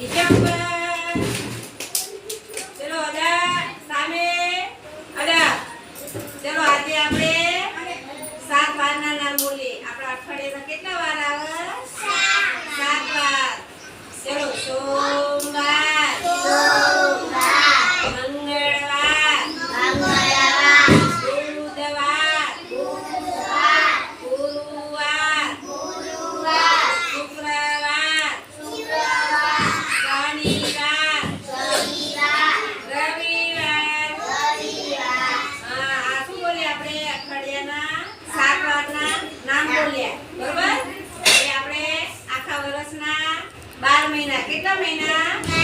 બીજા ઉપર ચલો સામે. અડા ચલો આજે આપણે સાત વારના નામ બોલીએ. આપણા અઠવાડિયાના કેટલા વાર આવે? સાત વાર. ચલો સો મહિના કેટલા મહિના